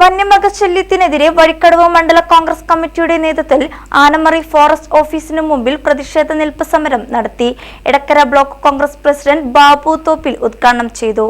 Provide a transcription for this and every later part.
വന്യമൃഗശല്യത്തിനെതിരെ വഴിക്കടവ് മണ്ഡല കോൺഗ്രസ് കമ്മിറ്റിയുടെ നേതൃത്വത്തിൽ ആനമറി ഫോറസ്റ്റ് ഓഫീസിനു മുമ്പിൽ പ്രതിഷേധ നിൽപ്പ് സമരം നടത്തി. എടക്കര ബ്ലോക്ക് കോൺഗ്രസ് പ്രസിഡന്റ് ബാബു തോപ്പിൽ ഉദ്ഘാടനം ചെയ്തു.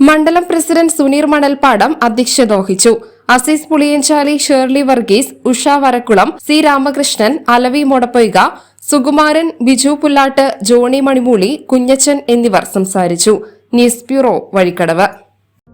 മണ്ഡലം പ്രസിഡന്റ് സുനീർ മണൽപ്പാടം അധ്യക്ഷത വഹിച്ചു. അസീസ് പുളിയഞ്ചാലി ഷേർലി വർഗീസ് ഉഷ വരക്കുളം സി രാമകൃഷ്ണൻ അലവി മൊടപ്പൊയ്ക സുകുമാരൻ ബിജു പുല്ലാട്ട് ജോണി മണിമൂളി കുഞ്ഞച്ചൻ എന്നിവർ സംസാരിച്ചു. News bureau Vazhikkadavu.